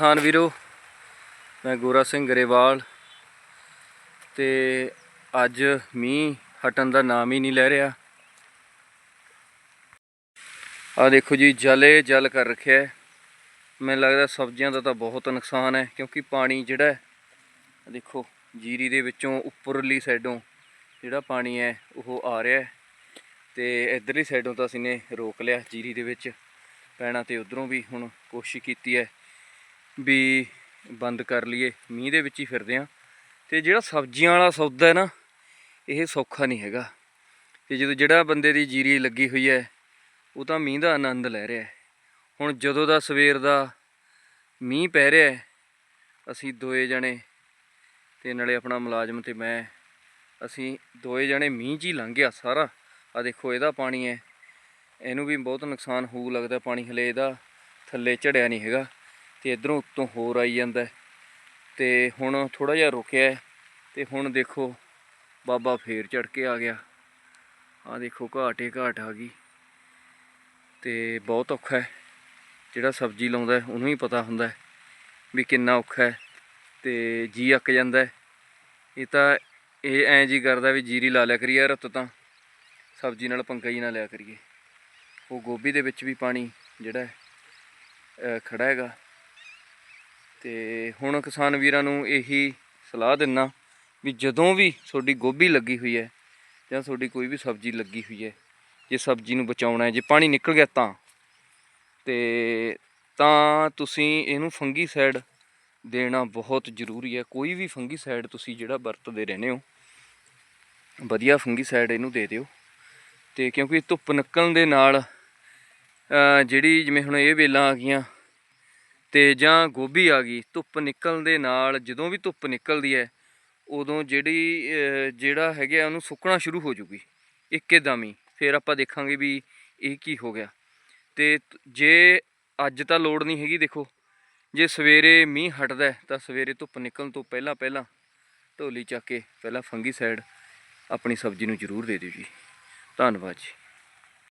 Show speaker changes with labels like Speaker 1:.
Speaker 1: ਕਿਸਾਨ ਵੀਰੋ, ਮੈਂ ਗੋਰਾ ਸਿੰਘ ਗਰੇਵਾਲ ਤੇ ਅੱਜ ਮੀਂਹ ਹਟਣ ਦਾ ਨਾਮ ਹੀ ਨਹੀਂ ਲੈ ਰਿਹਾ। ਆ ਦੇਖੋ ਜੀ, ਜਲੇ ਜਲ ਕਰ ਰੱਖਿਆ ਮੈਨੂੰ ਲੱਗਦਾ ਸਬਜ਼ੀਆਂ ਦਾ ਤਾਂ ਬਹੁਤ ਨੁਕਸਾਨ ਹੈ, ਕਿਉਂਕਿ ਪਾਣੀ ਜਿਹੜਾ ਦੇਖੋ ਜੀਰੀ ਦੇ ਵਿੱਚੋਂ ਉੱਪਰਲੀ ਸਾਈਡੋਂ ਜਿਹੜਾ ਪਾਣੀ ਹੈ, ਉਹ ਆ ਰਿਹਾ ਹੈ। ਤੇ ਇਧਰਲੀ ਸਾਈਡੋਂ ਤਾਂ ਅਸੀਂ ਨੇ ਰੋਕ ਲਿਆ ਜੀਰੀ ਦੇ ਵਿੱਚ। ਪੈਣਾ ਤੇ ਉਧਰੋਂ ਵੀ ਹੁਣ ਕੋਸ਼ਿਸ਼ ਕੀਤੀ ਹੈ। ਵੀ ਬੰਦ ਕਰ ਲਈਏ, ਮੀਂਹ ਦੇ ਵਿੱਚ ਹੀ ਫਿਰਦੇ ਆ ਤੇ ਜਿਹੜਾ ਸਬਜ਼ੀਆਂ ਵਾਲਾ ਸੌਦਾ ਹੈ ਨਾ, ਇਹ ਸੌਖਾ ਨਹੀਂ ਹੈਗਾ। ਤੇ ਜਦੋਂ ਜਿਹੜਾ ਬੰਦੇ ਦੀ ਜੀਰੀ ਲੱਗੀ ਹੋਈ ਹੈ, ਉਹ ਤਾਂ ਮੀਂਹ ਦਾ ਆਨੰਦ ਲੈ ਰਿਹਾ ਹੈ। ਹੁਣ ਜਦੋਂ ਦਾ ਸਵੇਰ ਦਾ ਮੀਂਹ ਪੈ ਰਿਹਾ ਹੈ, ਅਸੀਂ ਦੋਏ ਜਣੇ ਤੇ ਨਾਲੇ ਆਪਣਾ ਮੁਲਾਜ਼ਮ ਤੇ ਮੈਂ, ਅਸੀਂ ਦੋਏ ਜਣੇ ਮੀਂਹ 'ਚ ਹੀ ਲੰਘ ਗਿਆ ਸਾਰਾ। ਆ ਦੇਖੋ, ਇਹਦਾ ਪਾਣੀ ਹੈ। ਇਹਨੂੰ ਵੀ ਬਹੁਤ ਨੁਕਸਾਨ ਹੋਊ ਲੱਗਦਾ ਪਾਣੀ, ਹਲੇ ਇਹਦਾ ਥੱਲੇ ਝੜਿਆ ਨਹੀਂ ਹੈਗਾ। ਤੇ ਇਧਰੋਂ ਉੱਤੋਂ ਹੋਰ ਆਈ ਜਾਂਦਾ ਹੈ। ਤੇ ਹੁਣ ਥੋੜਾ ਜਿਹਾ ਰੁਕਿਆ ਹੈ ਤੇ ਹੁਣ ਦੇਖੋ ਬਾਬਾ ਫੇਰ ਚੜ ਕੇ ਆ ਗਿਆ। ਆ ਦੇਖੋ ਘਾਟੇ ਘਾਟ ਆ ਗਈ ਤੇ ਬਹੁਤ ਔਖਾ ਹੈ। ਜਿਹੜਾ ਸਬਜ਼ੀ ਲਾਉਂਦਾ ਉਹਨੂੰ ਹੀ ਪਤਾ ਹੁੰਦਾ ਵੀ ਕਿੰਨਾ ਔਖਾ ਹੈ ਤੇ ਜੀ ਅੱਕ ਜਾਂਦਾ ਇਹ ਤਾਂ ਇਹ ਐਂ ਜੀ ਕਰਦਾ ਵੀ ਜੀਰੀ ਲਾ ਲਿਆ ਕਰੀਏ ਰਤ ਤਾਂ, ਸਬਜ਼ੀ ਨਾਲ ਪੰਗਾ ਹੀ ਨਾ ਲਿਆ ਕਰੀਏ। ਉਹ ਗੋਭੀ ਦੇ ਵਿੱਚ ਵੀ ਪਾਣੀ ਜਿਹੜਾ ਹੈ ਖੜਾ ਹੈਗਾ। ਤੇ ਹੁਣ ਕਿਸਾਨ ਵੀਰਾਂ ਨੂੰ ਇਹੀ ਸਲਾਹ ਦਿੰਨਾ ਵੀ ਜਦੋਂ ਵੀ ਤੁਹਾਡੀ ਗੋਭੀ ਲੱਗੀ ਹੋਈ ਹੈ ਜਾਂ ਤੁਹਾਡੀ ਕੋਈ ਵੀ ਸਬਜ਼ੀ ਲੱਗੀ ਹੋਈ ਹੈ, ਜੇ ਸਬਜ਼ੀ ਨੂੰ ਬਚਾਉਣਾ ਹੈ, ਜੇ ਪਾਣੀ ਨਿਕਲ ਗਿਆ ਤਾਂ, ਤੇ ਤਾਂ ਤੁਸੀਂ ਇਹਨੂੰ ਫੰਗੀਸਾਈਡ ਦੇਣਾ ਬਹੁਤ ਜ਼ਰੂਰੀ ਹੈ। ਕੋਈ ਵੀ ਫੰਗੀਸਾਈਡ ਤੁਸੀਂ ਜਿਹੜਾ ਵਰਤਦੇ ਰਹਿੰਦੇ ਹੋ, ਵਧੀਆ ਫੰਗੀਸਾਈਡ ਇਹਨੂੰ ਦੇ ਦਿਓ। ਤੇ ਕਿਉਂਕਿ ਧੁੱਪ ਨਿਕਲਣ ਦੇ ਨਾਲ ਜਿਹੜੀ ਜਿਵੇਂ ਹੁਣ ਇਹ ਵੇਲਾਂ ਆ ਗਈਆਂ ਤੇ ਜਾਂ ਗੋਭੀ ਆ ਗਈ, ਧੁੱਪ ਨਿਕਲਣ ਦੇ ਨਾਲ ਜਦੋਂ ਵੀ ਧੁੱਪ ਨਿਕਲਦੀ ਹੈ, ਉਦੋਂ ਜਿਹੜੀ ਜਿਹੜਾ ਹੈਗਾ ਉਹਨੂੰ ਸੁੱਕਣਾ ਸ਼ੁਰੂ ਹੋ ਜੂਗੀ ਇੱਕੇਦਮ ਹੀ। ਫਿਰ ਆਪਾਂ ਦੇਖਾਂਗੇ ਵੀ ਇਹ ਕੀ ਹੋ ਗਿਆ। ਤੇ ਜੇ ਅੱਜ ਤਾਂ ਲੋੜ ਨਹੀਂ ਹੈਗੀ, ਦੇਖੋ, ਜੇ ਸਵੇਰੇ ਮੀਂਹ ਹਟਦਾ ਤਾਂ ਸਵੇਰੇ ਧੁੱਪ ਨਿਕਲਣ ਤੋਂ ਪਹਿਲਾਂ ਪਹਿਲਾਂ ਢੋਲੀ ਚੱਕ ਕੇ, ਪਹਿਲਾਂ ਫੰਗੀਸਾਈਡ ਆਪਣੀ ਸਬਜ਼ੀ ਨੂੰ ਜ਼ਰੂਰ ਦੇ ਦਿਓ ਜੀ। ਧੰਨਵਾਦ ਜੀ।